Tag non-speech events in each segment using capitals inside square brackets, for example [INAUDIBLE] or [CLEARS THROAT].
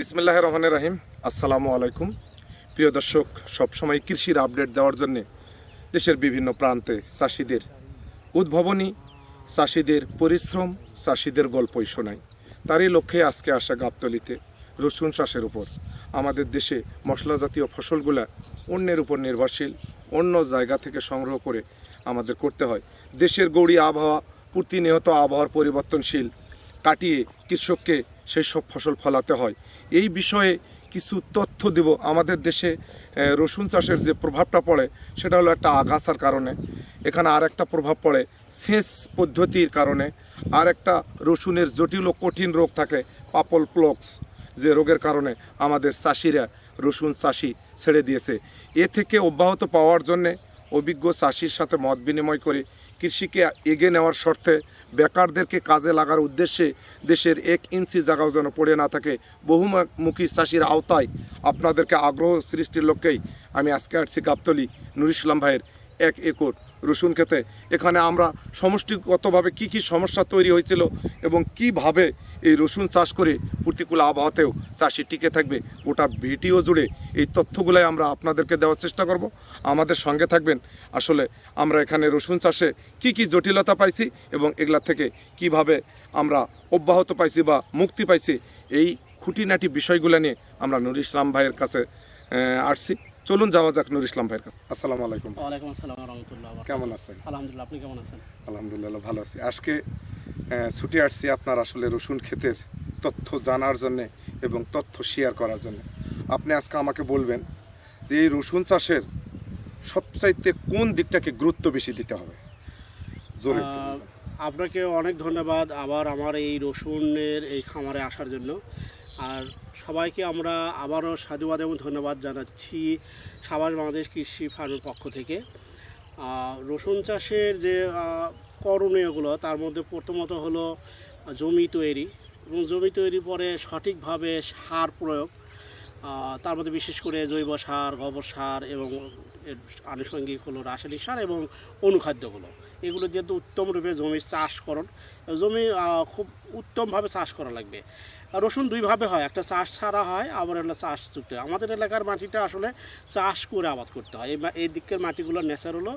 বিসমিল্লাহ রহমান রাহিম। আসসালামু আলাইকুম। প্রিয় দর্শক, সবসময় কৃষির আপডেট দেওয়ার জন্যে দেশের বিভিন্ন প্রান্তে চাষিদের উদ্ভাবনী, চাষিদের পরিশ্রম, চাষিদের গল্পই শোনাই। তারই লক্ষ্যে আজকে আসা গাবতলিতে রসুন চাষের উপর। আমাদের দেশে মশলা জাতীয় ফসলগুলা অন্যের উপর নির্ভরশীল, অন্য জায়গা থেকে সংগ্রহ করে আমাদের করতে হয়। দেশের গৌড়ি আবহাওয়া, প্রতিনিয়ত আবহাওয়ার পরিবর্তনশীল কাটিয়ে কৃষককে সেই সব ফসল ফলাতে হয়। এই বিষয়ে কিছু তথ্য দেব। আমাদের দেশে রসুন চাষের যে প্রভাবটা পড়ে, সেটা হলো একটা আগাছার কারণে। এখানে আর একটা প্রভাব পড়ে সেচ পদ্ধতির কারণে। আর একটা রসুনের জটিল ও কঠিন রোগ থাকে, পাপল প্লক্স, যে রোগের কারণে আমাদের চাষিরা রসুন চাষি ছেড়ে দিয়েছে। এ থেকে অব্যাহত পাওয়ার জন্যে অভিজ্ঞ চাষির সাথে মত বিনিময় করে কৃষিকে এগিয়ে নেওয়ার শর্তে বেকারদেরকে কাজে লাগার উদ্দেশ্যে দেশের এক ইঞ্চি জায়গাও যেন পড়ে না থাকে, বহুমুখী চাষির আওতায় আপনাদেরকে আগ্রহ সৃষ্টির লক্ষ্যেই আমি আজকে আসছি গাবতলি নুর ইসলাম ভাইয়ের এক একর রসুন খেতে, এখানে আমরা সমষ্টিগতভাবে কি কি সমস্যা তৈরি হয়েছিল এবং কীভাবে এই রসুন চাষ করে প্রতিকূল আবহাওয়াতেও চাষি টিকে থাকবে, গোটা ভিডিও জুড়ে এই তথ্যগুলাই আমরা আপনাদেরকে দেওয়ার চেষ্টা করব। আমাদের সঙ্গে থাকবেন। আসলে আমরা এখানে রসুন চাষে কি কি জটিলতা পাইছি এবং এগুলা থেকে কীভাবে আমরা অব্যাহত পাইছি বা মুক্তি পাইছি, এই খুঁটিনাটি বিষয়গুলো নিয়ে আমরা নুর ইসলাম ভাইয়ের কাছে আসছি। চলুন যাওয়া যাক নুর ইসলাম ভাইয়ের কাছে। আসসালামু আলাইকুম। ওয়ালাইকুম আসসালাম রহমতুল্লাহ কেমন আছেন? আলহামদুলিল্লাহ আপনি কেমন আছেন? আলহামদুলিল্লাহ ভালো আছি। আজকে ছুটে আসছি আপনার আসলে রসুন ক্ষেতের তথ্য জানার জন্য এবং তথ্য শেয়ার করার জন্য। আপনি আজকে আমাকে বলবেন যে এই রসুন চাষের সবচাইতে কোন দিকটাকে গুরুত্ব বেশি দিতে হবে? জোরে। আপনাকে অনেক ধন্যবাদ আবার আমার এই রসুনের এই খামারে আসার জন্য। আর সবাইকে আমরা আবারও সাধুবাদ এবং ধন্যবাদ জানাচ্ছি সাবাস বাংলাদেশ কৃষি ফার্মের পক্ষ থেকে। রসুন চাষের যে করণীয়গুলো, তার মধ্যে প্রথমত হলো জমি তৈরি এবং জমি তৈরির পরে সঠিকভাবে সার প্রয়োগ তার মধ্যে বিশেষ করে জৈব সার, গোবর সার এবং এর আনুষঙ্গিক হলো রাসায়নিক সার এবং অনুখাদ্যগুলো। এগুলো যেহেতু উত্তম রূপে জমির চাষকরণ, জমি খুব উত্তমভাবে চাষ করা লাগবে। রসুন দুইভাবে হয়, একটা চাষ ছাড়া হয়, আবার একটা চাষ যুক্ত। আমাদের এলাকার মাটিটা আসলে চাষ করে আবাদ করতে হয়। এই দিকের মাটিগুলো ন্যাচার হলো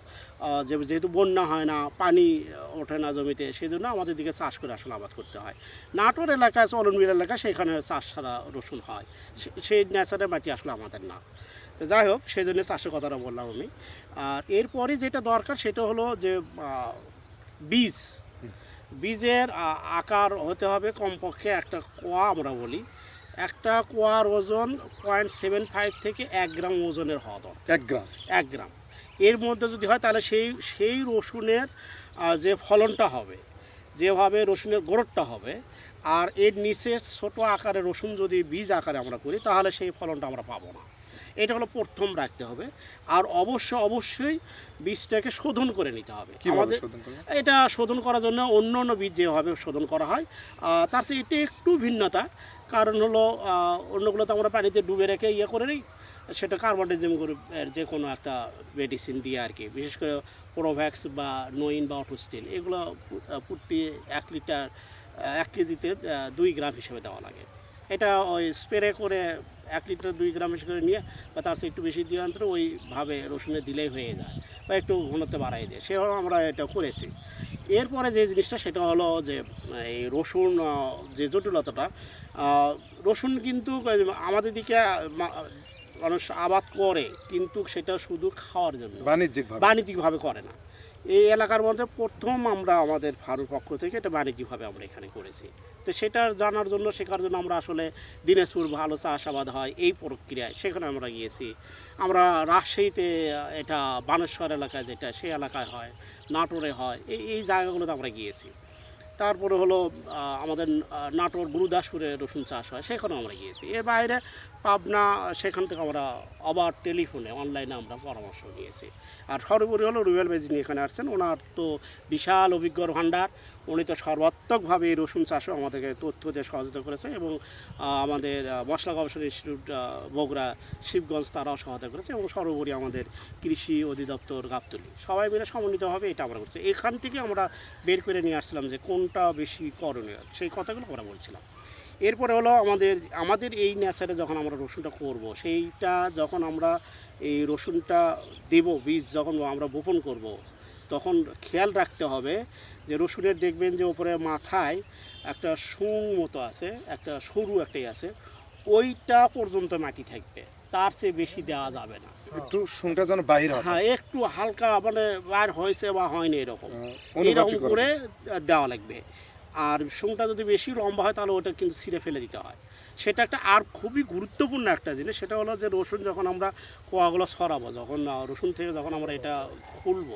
যেহেতু বন্যা হয় না, পানি ওঠে না জমিতে সেই জন্য আমাদের দিকে চাষ করে আসলে আবাদ করতে হয়। নাটোর এলাকায় চলনবিল এলাকা, সেখানে চাষ ছাড়া রসুন হয়। সেই ন্যাচারের মাটি আসলে আমাদের না। যাই হোক সেই জন্য চাষের কথাটা বললাম আমি। আর এরপরে যেটা দরকার, সেটা হলো যে বীজ। বীজের আকার হতে হবে কমপক্ষে একটা কোয়া আমরা বলি। একটা কোয়ার ওজন পয়েন্ট সেভেন ফাইভ থেকে এক গ্রাম ওজনের হওয়া দরকার। এক গ্রাম। এক গ্রাম। এর মধ্যে যদি হয় তাহলে সেই সেই রসুনের যে ফলনটা হবে যেভাবে রসুনের গোড়টা হবে আর এর নিচে ছোট আকারে রসুন যদি বীজ আকারে আমরা করি তাহলে সেই ফলনটা আমরা পাবো না। এটা হলো প্রথম রাখতে হবে। আর অবশ্য অবশ্যই বীজটাকে শোধন করে নিতে হবে। কীভাবে এটা শোধন করার জন্য অন্য অন্য বীজ যেভাবে শোধন করা হয় তার চেয়ে এটা একটু ভিন্নতা। কারণ হলো অন্যগুলো তো আমরা পানিতে ডুবে রেখে ইয়ে করে নিই। সেটা কার্বনডাইজিম করে যে কোনো একটা মেডিসিন দিয়ে আর কি। বিশেষ করে প্রোভ্যাক্স বা নোইন বা অটোস্টিল এগুলো প্রতি এক লিটার এক কেজিতে দুই গ্রাম হিসেবে দেওয়া লাগে। এটা ওই স্প্রে করে এক লিটার দুই গ্রাম করে নিয়ে বা তার চেয়ে একটু বেশি দিয়ে অন্তর ওইভাবে রসুনে দিলেই হয়ে যায় বা একটু ঘনত্ব বাড়াই দিয়ে। সেভাবে আমরা এটা করেছি। এরপরে যে জিনিসটা সেটা হলো যে এই রসুন যে জটিলতাটা রসুন কিন্তু আমাদের দিকে মানুষ আবাদ করে কিন্তু সেটা শুধু খাওয়ার জন্য বাণিজ্যিকভাবে। বাণিজ্যিকভাবে করে না। এই এলাকার মধ্যে প্রথম আমরা আমাদের ফারুর পক্ষ থেকে এটা বাণিজ্যিকভাবে আমরা এখানে করেছি। তো সেটা জানার জন্য শেখার জন্য আমরা আসলে দিনাজপুর ভালো চাষাবাদ হয় এই প্রক্রিয়ায় সেখানে আমরা গিয়েছি। আমরা রাজশাহীতে এটা বানেশ্বর এলাকায় যেটা সেই এলাকায় হয়, নাটোরে হয়, এই এই জায়গাগুলোতে আমরা গিয়েছি। তারপরে হলো আমাদের নাটোর গুরুদাসপুরে রসুন চাষ হয়, সেখানেও আমরা গিয়েছি। এর বাইরে পাবনা, সেখান থেকে আমরা আবার টেলিফোনে, অনলাইনে আমরা পরামর্শ নিয়েছি। আর সর্বোপরি হলো রুবেল বেজিনি এখানে আসছেন, ওনার তো বিশাল অভিজ্ঞর ভাণ্ডার। উনি তো সর্বাত্মকভাবে এই রসুন চাষও আমাদেরকে তথ্য দিয়ে সহযোগিতা করেছে এবং আমাদের মশলা গবেষণা ইনস্টিটিউট বগুড়া, শিবগঞ্জ তারাও সহায়তা করেছে এবং সর্বোপরি আমাদের কৃষি অধিদপ্তর গাবতলি। সবাই মিলে সমন্বিতভাবে এটা আমরা করছি। এখান থেকে আমরা বের করে নিয়ে আসছিলাম যে কোনটা বেশি করণীয়, সেই কথাগুলো আমরা বলছিলাম। এরপরে হলো আমাদের আমাদের এই ন্যাচারে যখন আমরা রসুনটা করব, সেইটা যখন আমরা এই রসুনটা দেব, বীজ যখন আমরা বপন করব তখন খেয়াল রাখতে হবে যে রসুনের দেখবেন যে ওপরে মাথায় একটা সুং মতো আছে একটা সরু একটাই আছে ওইটা পর্যন্ত মাটি থাকবে। তার চেয়ে বেশি দেওয়া যাবে না। একটু শুনটা যেন বাহির হয়। হ্যাঁ একটু হালকা মানে বাইর হয়েছে বা হয়নি এরকম। এরকম করে দেওয়া লাগবে। আর শুংটা যদি বেশি লম্বা হয় তাহলে ওটা কিন্তু ছিঁড়ে ফেলে দিতে হয়। সেটা একটা আর খুবই গুরুত্বপূর্ণ একটা জিনিস, সেটা হলো যে রসুন যখন আমরা কোয়াগুলো সরাবো, যখন রসুন থেকে যখন আমরা এটা খুলবো,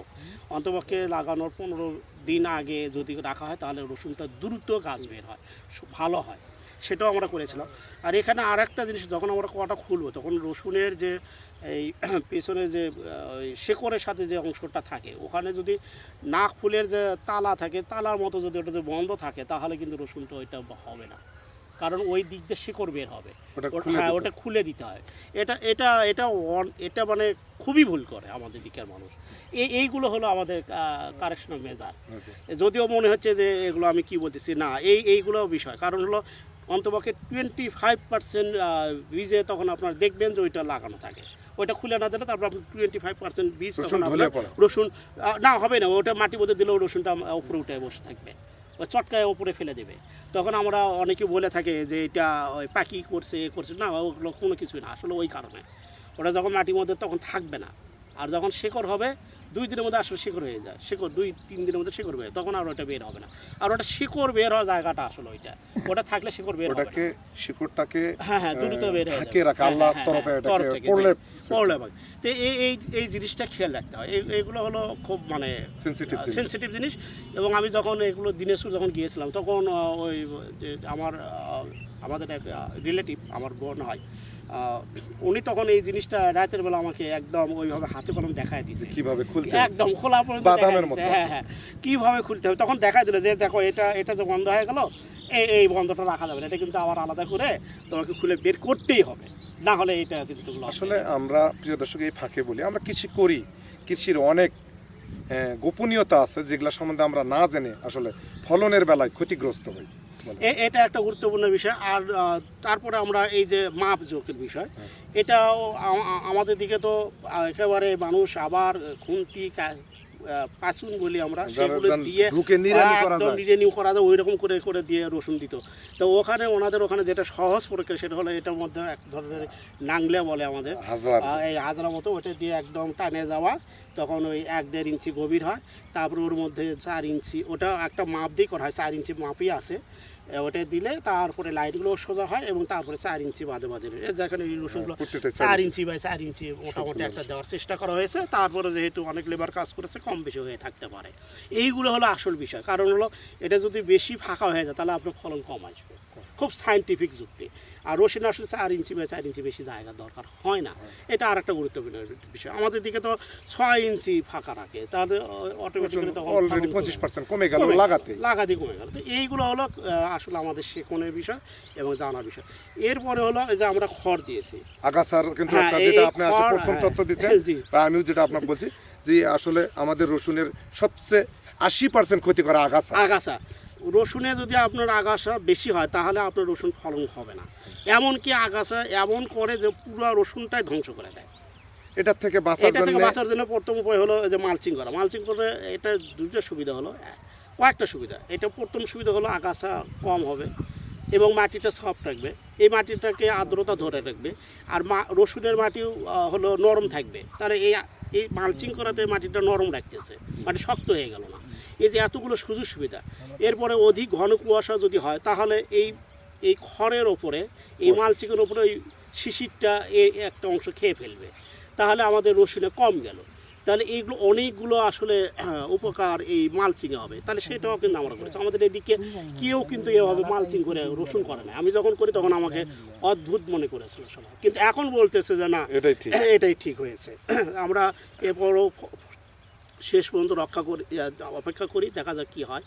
অন্তপক্ষে লাগানোর পনেরো দিন আগে যদি রাখা হয়, তাহলে রসুনটা দ্রুত গাছ বের হয় ভালো হয়। সেটাও আমরা করেছিলাম। আর এখানে আর একটা জিনিস, যখন আমরা কোয়াটা খুলবো, তখন রসুনের যে এই [CLEARS THROAT] পেছনে যে শেকড়ের সাথে যে অংশটা থাকে, ওখানে যদি নাক ফুলের যে তালা থাকে, তালার মতো যদি ওটা যে বন্ধ থাকে, তাহলে কিন্তু রসুনটা ওইটা হবে না। কারণ ওই দিক দিয়ে শিকড় বের হবে। হ্যাঁ ওটা খুলে দিতে হয়। এটা এটা এটা অন- এটা মানে খুবই ভুল করে আমাদের দিকের মানুষ। এই এইগুলো হলো আমাদের কারেকশনাল মেজার। আচ্ছা। যদিও মনে হচ্ছে যে এগুলো আমি কি বলতেছি না এই এইগুলো বিষয়। কারণ হলো অন্তপক্ষে টোয়েন্টি ফাইভ পার্সেন্ট বীজে তখন আপনার দেখবেন যে ওইটা লাগানো থাকে। ওইটা খুলে না দিলে তারপর আপনি টোয়েন্টি ফাইভ পার্সেন্ট বীজ রসুন তখন না হবে না ওটা মাটি মধ্যে দিলেও রসুনটা উপরে উঠে বসে থাকবে। ওই চটকায় ওপরে ফেলে দেবে। তখন আমরা অনেকে বলে থাকে যে, এটা ওই পাখি করছে, এ করছে। না, ওগুলো কোনো কিছুই না, আসলে ওই কারণে। ওটা যখন মাটির মধ্যে, তখন থাকবে না। আর যখন শেকড় হবে দুই দিনের মধ্যে আসলে শিকড় হয়ে যায়। শিকড় দুই তিন দিনের মধ্যে শিকড় বের তখন আর ওটা বের হবে না। আর ওটা শিকড় বের হওয়ার জায়গাটা আসলে ওইটা। ওটা থাকলে শিকড় বের হবে ওটাকে শিকড়টাকে হ্যাঁ হ্যাঁ দ্রুত বের হয়ে ঢাকে। রাখা হ্যাঁ, আল্লাহর হ্যাঁ, তরফে হ্যাঁ, এটাকে পড়লে পড়লে ভাই তো এই এই এই জিনিসটা খেয়াল রাখতে হয়। এই- এইগুলো হলো খুব মানে সেনসিটিভ জিনিস। সেনসিটিভ জিনিস। এবং আমি যখন এগুলো দিনেশ্বর যখন গিয়েছিলাম তখন ওই যে আমার আমাদের এক রিলেটিভ আমার বোন হয় উনি তখন এই জিনিসটা রাতের বেলা আমাকে একদম ওইভাবে হাতে কলম দেখায় দিয়েছে। কীভাবে খুলতে একদম খোলা পর্যন্ত বাদামের মতো। হ্যাঁ হ্যাঁ। কীভাবে খুলতে হবে? তখন দেখা দিল যে দেখো এটা এটা যে বন্ধ হয়ে গেল এই এই বন্ধটা রাখা যাবে না। এটা কিন্তু আবার আলাদা করে তোমাকে খুলে বের করতেই হবে। না হলে এটা কিন্তু আসলে আমরা প্রিয় দর্শক এই ফাঁকে বলি আমরা কৃষি করি। কৃষির অনেক আহ, গোপনীয়তা আছে যেগুলো সম্বন্ধে আমরা না জেনে আসলে ফলনের বেলায় ক্ষতিগ্রস্ত হই। এটা একটা গুরুত্বপূর্ণ বিষয়। আর তারপরে আমরা এই যে মাপ জোকের বিষয়, এটাও আমাদের দিকে তো একেবারে মানুষ আবার খুন্তি পাচুন বলি আমরা সেগুলো দিয়ে একদম যায়। করা যায় ওই রকম করে করে দিয়ে রসুন দিত। তো ওখানে ওনাদের ওখানে যেটা সহজ প্রক্রিয়া সেটা হলো এটার মধ্যে এক ধরনের নাংলে বলে আমাদের। এই হাজরা মতো ওটা দিয়ে একদম টানে যাওয়া তখন ওই এক দেড় ইঞ্চি গভীর হয়। তারপর ওর মধ্যে চার ইঞ্চি ওটা একটা মাপ দিয়ে করা হয় চার ইঞ্চি মাপই আছে। ওটা দিলে তারপরে লাইটগুলো সোজা হয় এবং তারপরে চার ইঞ্চি বাদে বাদে যেখানে রসুনগুলো প্রত্যেকটা চার ইঞ্চি। বাই চার ইঞ্চি মোটামুটি একটা দেওয়ার চেষ্টা করা হয়েছে। তারপরে যেহেতু অনেক লেবার কাজ করেছে কম বেশি হয়ে থাকতে পারে। এইগুলো হলো আসল বিষয়। কারণ হলো এটা যদি বেশি ফাঁকা হয়ে যায় তাহলে আপনার ফলন কম আসবে। খুব সাইন্টিফিক যুক্তি। আর রসুন আসলে চার ইঞ্চি বা চার ইঞ্চি বেশি জায়গা দরকার হয় না। এটা আর একটা গুরুত্বপূর্ণ বিষয়। আমাদের দিকে তো ছয় ইঞ্চি ফাঁকা রাখে তাহলে অটোমেটিক্যালি তখন অলরেডি পঁচিশ পার্সেন্ট কমে গেল লাগাতে লাগাতে কমে গেল। তো এইগুলো হলো আসলে আমাদের শেখনের বিষয় এবং জানার বিষয়। এরপরে হলো যে আমরা খড় দিয়েছি। আগাছার কিন্তু হ্যাঁ, যেটা আপনি প্রথম হ্যাঁ, তথ্য দিচ্ছেন আমিও যেটা আপনাকে বলছি যে আসলে আমাদের রসুনের সবচেয়ে আশি পার্সেন্ট ক্ষতি করা আগাছা। আগাছা। রসুনে যদি আপনার আগাছা বেশি হয় তাহলে আপনার রসুন ফলন হবে না। এমনকি আগাছা এমন করে যে পুরো রসুনটাই ধ্বংস করে দেয়। এটার থেকে বাঁচার জন্য বাঁচার জন্য প্রথম উপায় হলো যে মালচিং করা। মালচিং করে এটা দুটো সুবিধা হলো। কয়েকটা সুবিধা। এটা প্রথম সুবিধা হলো আগাছা কম হবে এবং মাটিটা সফট থাকবে। এই মাটিটাকে আর্দ্রতা ধরে রাখবে। আর মা রসুনের মাটিও হলো নরম থাকবে। তাহলে এই এই মালচিং করাতে মাটিটা নরম রাখতেছে। মাটি শক্ত হয়ে গেল। এই যে এতগুলো সুযোগ সুবিধা এরপরে অধিক ঘন কুয়াশা যদি হয় তাহলে এই এই খড়ের ওপরে এই মালচিংয়ের ওপরে ওই শিশিরটা একটা অংশ খেয়ে ফেলবে। তাহলে আমাদের রসুনে কম গেল। তাহলে এইগুলো অনেকগুলো আসলে [CLEARS THROAT] উপকার এই মালচিংয়ে হবে। তাহলে সেটাও কিন্তু আমরা করেছি। আমাদের এদিকে কেউ কিন্তু এভাবে মালচিং করে রসুন করে না। আমি যখন করি তখন আমাকে অদ্ভুত মনে করেছিল সবাই। কিন্তু এখন বলতেছে যে না এটাই ঠিক। [CLEARS THROAT] এটাই ঠিক হয়েছে। [CLEARS THROAT] আমরা এরপরও শেষ পর্যন্ত রক্ষা করি অপেক্ষা করি দেখা যাক কি হয়।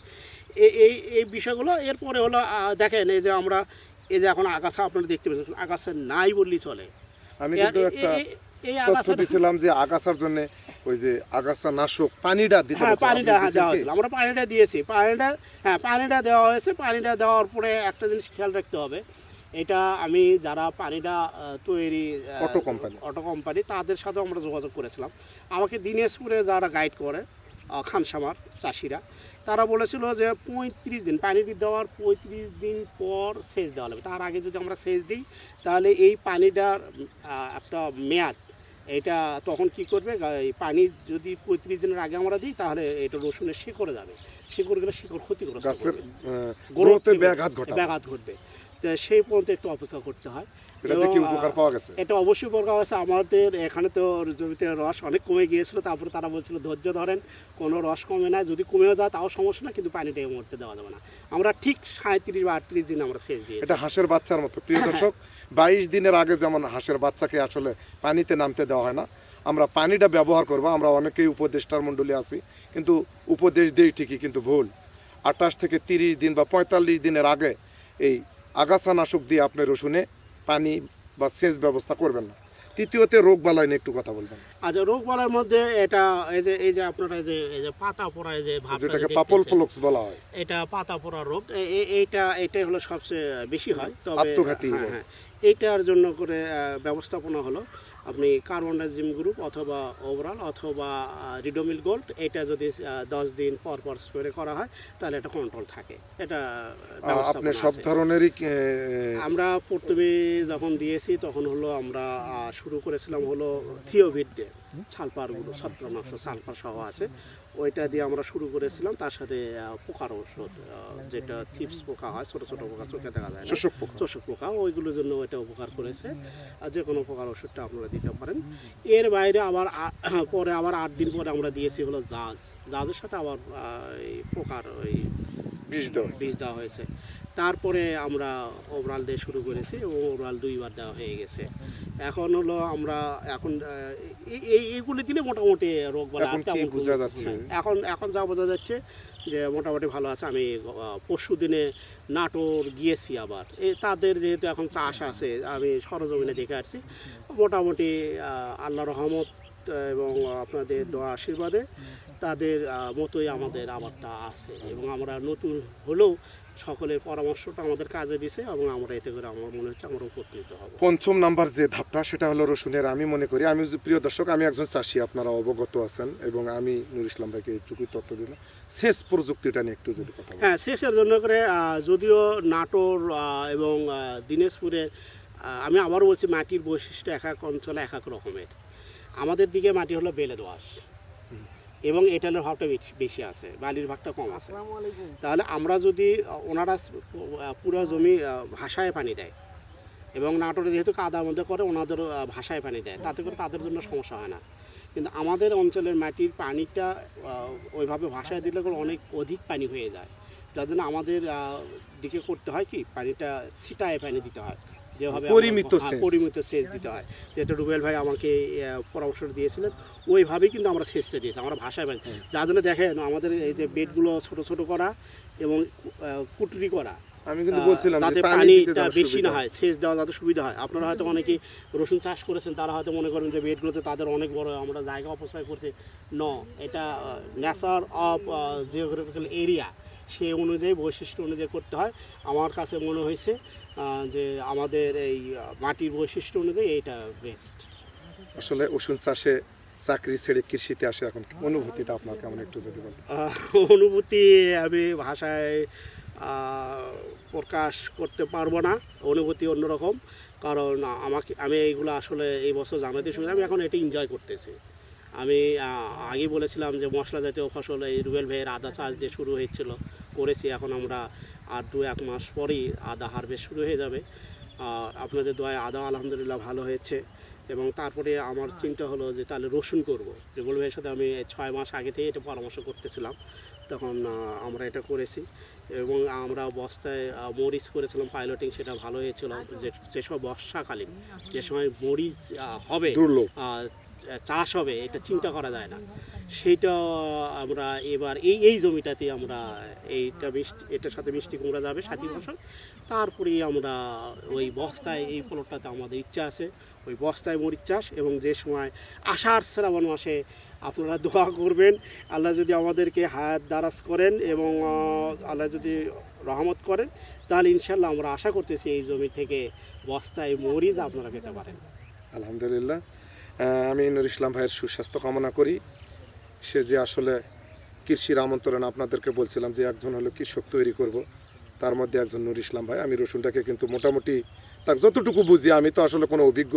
এই এই এই বিষয়গুলো এরপরে হলো দেখেন এই যে আমরা এই যে এখন আগাছা আপনারা দেখতে পাচ্ছেন আগাছা নাই বললেই চলে। আমি কিন্তু একটা এই তথ্য দিছিলাম যে আগাছার জন্য ওই যে আগাছা নাশক পানিটা দিতে হ্যাঁ পানিটা হ্যাঁ দেওয়া হয়েছিল। আমরা পানিটা দিয়েছি। পানিটা হ্যাঁ পানিটা দেওয়া হয়েছে পানিটা দেওয়ার পরে একটা জিনিস খেয়াল রাখতে হবে। এটা আমি যারা পানিটা তৈরি অটো কোম্পানি। অটো কোম্পানি তাদের সাথেও আমরা যোগাযোগ করেছিলাম। আমাকে দিনাজপুরে যারা গাইড করে খানসামার চাষিরা তারা বলেছিল যে পঁয়ত্রিশ দিন পানি দেওয়ার পঁয়ত্রিশ দিন পর সেচ দেওয়া লাগবে। তার আগে যদি আমরা সেচ দিই তাহলে এই পানিটার একটা মেয়াদ এটা তখন কি করবে? এই পানি যদি পঁয়ত্রিশ দিনের আগে আমরা দিই তাহলে এটা রসুনের শিকড়ে যাবে। শিকড় গেলে শিকড় ক্ষতিগ্রস্ত গাছের করবে। ব্যাঘাত ঘটবে। সেই পর্যন্ত একটু অপেক্ষা করতে হয়। এটা অবশ্যই উপকার হয়েছে আমাদের এখানে তো জমিতে রস অনেক কমে গিয়েছিল। তারপরে তারা বলছিল ধৈর্য ধরেন কোনো রস কমে না। যদি কমেও যায় তাও সমস্যা না। কিন্তু পানিটা এই মুহূর্তে দেওয়া যাবে না। আমরা ঠিক সাঁত্রিশ বা আটত্রিশ দিন আমরা সেচ দিয়েছি। এটা হাঁসের বাচ্চার মতো। প্রিয় দর্শক বাইশ দিনের আগে যেমন হাঁসের বাচ্চাকে আসলে পানিতে নামতে দেওয়া হয় না আমরা পানিটা ব্যবহার করব। আমরা অনেকেই উপদেষ্টার মণ্ডলী আছি কিন্তু উপদেশ দিই ঠিকই কিন্তু ভুল। আঠাশ থেকে তিরিশ দিন বা পঁয়তাল্লিশ দিনের আগে এই আগাছা নাশক দিয়ে আপনি রসুনে পানি বা সেচ ব্যবস্থা করবেন না। তৃতীয়তে রোগ বালাই নিয়ে একটু কথা বলবেন। আচ্ছা রোগ বালার মধ্যে এটা এই যে এই যে আপনারা যে এই যে পাতা পোড়া যে ভাব যেটাকে পাপল ফ্লক্স বলা হয়। এটা পাতা পোড়া রোগ এইটা এটাই হলো সবচেয়ে বেশি হয় তবে আত্মঘাতী হ্যাঁ। হ্যাঁ এইটার জন্য করে ব্যবস্থাপনা হলো। আপনি কার্বনডাইজিম গ্রুপ অথবা ওভারঅল অথবা রিডোমিল গোল্ড এটা যদি দশ দিন পর পর স্প্রে করা হয় তাহলে এটা কন্ট্রোল থাকে এটা আপনি সব। ধরনেরই আমরা প্রথমে যখন দিয়েছি তখন হলো আমরা শুরু করেছিলাম হলো থিওভিড দিয়ে ছালপারগুলো ছত্রনাশ সালফার সহ আছে ওইটা দিয়ে আমরা শুরু করেছিলাম তার সাথে পোকার ওষুধ যেটা থিপস পোকা হয় ছোটো ছোটো পোকা চোখে দেখা যায় শোষক পোকা। চোষক পোকা ওইগুলোর জন্য ওইটা উপকার করেছে। আর যে কোনো পোকার ওষুধটা আপনারা দিতে পারেন। এর বাইরে আবার [COUGHS] পরে আবার আট দিন পরে আমরা দিয়েছি হলো জাজ। জাজের সাথে আবার এই পোকার ওই বিষ দেওয়া বিষ বীজ দেওয়া হয়েছে। তারপরে আমরা ওভারঅল দিয়ে শুরু করেছি এবং ওভারঅল দুইবার দেওয়া হয়ে গেছে। এখন হলো আমরা এখন এই- এই এইগুলি দিলে মোটামুটি রোগ বলা বোঝা যাচ্ছে? এখন এখন যা বোঝা যাচ্ছে যে মোটামুটি ভালো আছে। আমি পরশু দিনে নাটোর গিয়েছি আবার। এ তাদের যেহেতু এখন চাষ আছে আমি সরজমিনে দেখে আসছি। মোটামুটি আল্লাহ রহমত এবং আপনাদের দোয়া আশীর্বাদে তাদের মতোই আমাদের আবারটা আছে। এবং আমরা নতুন হলেও সকলের পরামর্শটা আমাদের কাজে দিছে এবং আমরা এতে করে আমার মনে হচ্ছে আমরা উপকৃত হব। পঞ্চম নাম্বার যে ধাপটা সেটা হলো রসুনের আমি মনে করি আমি প্রিয় দর্শক আমি একজন চাষি আপনারা অবগত আছেন এবং আমি নুর ইসলাম ভাইকে এইটুকুই তথ্য দিলাম। শেষ প্রযুক্তিটা নিয়ে একটু যদি কথা হ্যাঁ শেষের জন্য করে যদিও নাটোর এবং আহ, দিনাজপুরে আমি আবারও বলছি মাটির বৈশিষ্ট্য এক এক অঞ্চলে এক এক রকমের। আমাদের দিকে মাটি হলো বেলে দোয়াশ এবং এটালের ভাবটা বেশি- বেশি আছে বালির ভাগটা কম আছে। তাহলে আমরা যদি ওনারা পুরো জমি ভাষায় পানি দেয় এবং নাটোরে যেহেতু কাদার মধ্যে করে ওনাদেরও আহ, ভাষায় পানি দেয় তাতে করে তাদের জন্য সমস্যা হয় না। কিন্তু আমাদের অঞ্চলের মাটির পানিটা ওইভাবে ভাষায় দিলে করে অনেক অধিক পানি হয়ে যায়। যার জন্য আমাদের দিকে করতে হয় কি পানিটা ছিটায় পানি দিতে হয়। যেভাবে পরিমিত হ্যাঁ, পরিমিত সেচ দিতে হয়। যেটা রুবেল ভাই আমাকে পরামর্শ দিয়েছিলেন ওইভাবেই কিন্তু আমরা সেচটা দিয়েছি আমরা ভাষায় পানি যার জন্য দেখেন আমাদের এই যে বেডগুলো ছোট ছোট করা এবং কুটরি করা আমি কিন্তু বলছিলাম যাতে পানি পানিটা বেশি না হয় সেচ দেওয়া যাতে সুবিধা হয়। আপনারা হয়তো অনেকে রসুন চাষ করেছেন তারা হয়তো মনে করেন যে বেডগুলোতে তাদের অনেক বড় আমরা জায়গা অপচয় করছি। ন এটা নেচার অফ জিওগ্রাফিক্যাল এরিয়া সেই অনুযায়ী বৈশিষ্ট্য অনুযায়ী করতে হয়। আমার কাছে মনে হয়েছে যে আমাদের এই মাটির বৈশিষ্ট্য অনুযায়ী এইটা বেস্ট আসলে ওষুধ চাষে চাকরি ছেড়ে কৃষিতে আসে এখন অনুভূতিটা আপনার কেমন একটু যদি বলতেন। আহ, অনুভূতি আমি ভাষায় প্রকাশ করতে পারব না অনুভূতি অন্যরকম কারণ আমাকে আমি এইগুলো আসলে এই বছর জানাতে শুনে আমি এখন এটা এনজয় করতেছি। আমি আগে বলেছিলাম যে মশলা জাতীয় ফসল এই রুবেল ভাইয়ের আদা চাষ দিয়ে শুরু হয়েছিল করেছি এখন আমরা আর দু এক মাস পরেই আদা হারভেস্ট শুরু হয়ে যাবে। আহ, আপনাদের দোয়ায় আদা আলহামদুলিল্লাহ ভালো হয়েছে এবং তারপরে আমার চিন্তা হলো যে তাহলে রসুন করব। রুবেল ভাইয়ের সাথে আমি ছয় মাস আগে থেকে এটা পরামর্শ করতেছিলাম। তখন আমরা এটা করেছি এবং আমরা বস্তায় মরিচ করেছিলাম পাইলটিং সেটা ভালো হয়েছিল। যে যেসব বর্ষাকালীন যে সময় মরিচ হবে চাষ হবে এটা চিন্তা করা যায় না। সেইটা আমরা এবার এই এই জমিটাতে আমরা এইটা মিষ্টি, এটার সাথে মিষ্টি কুমড়া যাবে, সাথী ফসল। তারপরে আমরা ওই বস্তায়, এই প্লটটাতে আমাদের ইচ্ছা আছে, ওই বস্তায় মরিচ চাষ এবং যে সময় আষাঢ় শ্রাবণ মাসে আপনারা দোয়া করবেন, আল্লাহ যদি আমাদেরকে হায়াত দারাজ করেন এবং আল্লাহ যদি রহমত করেন, তাহলে ইনশাল্লাহ আমরা আশা করতেছি এই জমি থেকে বস্তায় মরিচ আপনারা পেতে পারেন। আলহামদুলিল্লাহ। আমি নুর ইসলাম ভাইয়ের সুস্বাস্থ্য কামনা করি। সে যে আসলে কৃষির আমন্ত্রণ আপনাদেরকে বলছিলাম যে একজন হলো কৃষক তৈরি করব তার মধ্যে একজন নুর ইসলাম ভাই। আমি রসুনটাকে কিন্তু মোটামুটি তার যতটুকু বুঝি আমি তো আসলে কোনো অভিজ্ঞ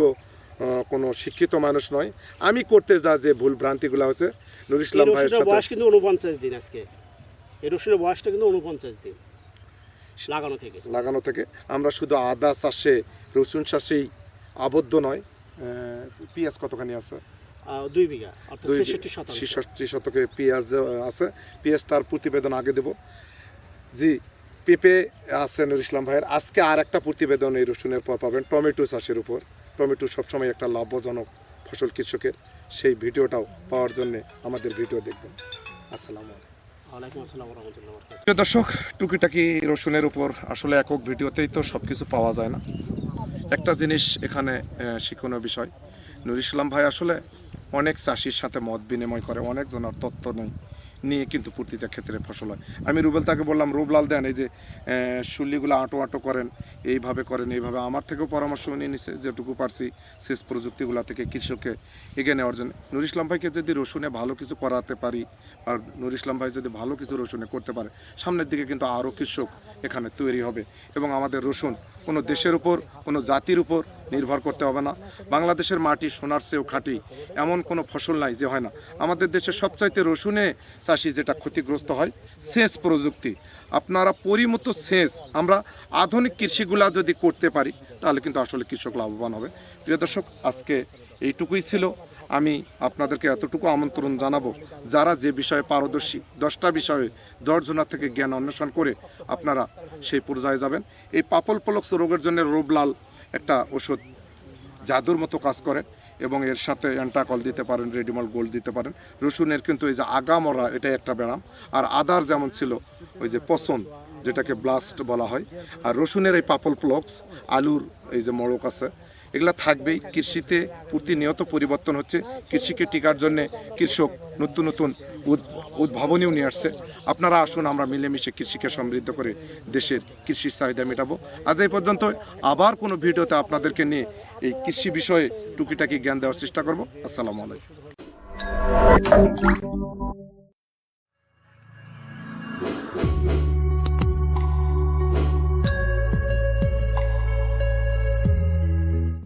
কোনো শিক্ষিত মানুষ নয় আমি করতে যা যে ভুল ভ্রান্তিগুলো হচ্ছে নুর ইসলাম ভাইয়ের সাথে বয়স কিন্তু উনপঞ্চাশ দিন আজকে। এই রসুনের বয়সটা কিন্তু উনপঞ্চাশ দিন। লাগানো থেকে। লাগানো থেকে। আমরা শুধু আদা চাষে রসুন চাষেই আবদ্ধ নয়। পেঁয়াজ কতখানি আছে? দুই বিঘা অর্থাৎ ছেষট্টি শতকে পেঁয়াজ আছে। পেঁয়াজটার প্রতিবেদন আগে দেব। জি পেঁপে আছে নুর ইসলাম ভাইয়ের। আজকে আর একটা প্রতিবেদন এই রসুনের পর পাবেন টমেটো চাষের উপর। টমেটো সবসময় একটা লাভজনক ফসল কৃষকের। সেই ভিডিওটাও পাওয়ার জন্য আমাদের ভিডিও দেখবেন। আসসালামু আলাইকুম। দর্শক টুকিটাকি রসুনের উপর আসলে একক ভিডিওতেই তো সব কিছু পাওয়া যায় না। একটা জিনিস এখানে আহ, বিষয়। নুর ইসলাম ভাই আসলে অনেক চাষির সাথে মত বিনিময় করে অনেক জনের তত্ত্ব নেই, নিয়ে কিন্তু প্রতিটা ক্ষেত্রে ফসল হয়। আমি রুবেল তাকে বললাম, রুবলাল, দেন এই যে শুল্লিগুলো আঁটো আঁটো করেন, এইভাবে করেন, এইভাবে। আমার থেকেও পরামর্শ নিয়ে নিছে, যেটুকু পারছি শেষ প্রযুক্তিগুলো থেকে কৃষককে এগিয়ে নেওয়ার জন্য। নুর ইসলাম ভাইকে যদি রসুনে ভালো কিছু করাতে পারি, আর নুর ইসলাম ভাই যদি ভালো কিছু রসুনে করতে পারে, সামনের দিকে কিন্তু আরও কৃষক এখানে তৈরি হবে। এবং আমাদের রসুন কোনো দেশের উপর, কোনো জাতির উপর নির্ভর করতে হবে না। বাংলাদেশের মাটি, সোনার চেয়েও খাঁটি। এমন কোনো ফসল নাই যে হয় না। আমাদের দেশে সবচাইতে রসুনে চাষি যেটা ক্ষতিগ্রস্ত হয়, সেচ প্রযুক্তি। আপনারা পরিমতো সেচ, আমরা আধুনিক কৃষিগুলা যদি করতে পারি, তাহলে কিন্তু আসলে কৃষক লাভবান হবে। প্রিয় দর্শক, আজকে এইটুকুই ছিল। আমি আপনাদেরকে এতটুকু আমন্ত্রণ জানাব, যারা যে বিষয়ে পারদর্শী, দশটা বিষয়ে দশজনার থেকে জ্ঞান অন্বেষণ করে আপনারা সেই পর্যায়ে যাবেন। এই পাপল পলক্স রোগের জন্য রোবলাল একটা ওষুধ জাদুর মতো কাজ করে এবং এর সাথে অ্যান্টাকল দিতে পারেন, রেডিমল গোল্ড দিতে পারেন। রসুনের কিন্তু এই যে আগামরা এটা একটা ব্যায়াম। আর আদার যেমন ছিল, ওই যে পছন্দ যেটাকে ব্লাস্ট বলা হয়। আর রসুনের এই পাপল প্লক্স আলুর এই যে মড়ক আছে এগুলা থাকবেই। কৃষিতে প্রতিনিয়ত পরিবর্তন হচ্ছে। কৃষিকে টিকার জন্য কৃষক নতুন নতুন উদ- উদ্ভাবনীও নিয়ে আসছে। আপনারা আসুন, আমরা মিলেমিশে কৃষিকে সমৃদ্ধ করে দেশের কৃষির চাহিদা মেটাবো। আজ এই পর্যন্ত, আবার কোনো ভিডিওতে আপনাদেরকে নিয়ে এই কৃষি বিষয়ে টুকিটাকি জ্ঞান দেওয়ার চেষ্টা করব। আসসালামু আলাইকুম।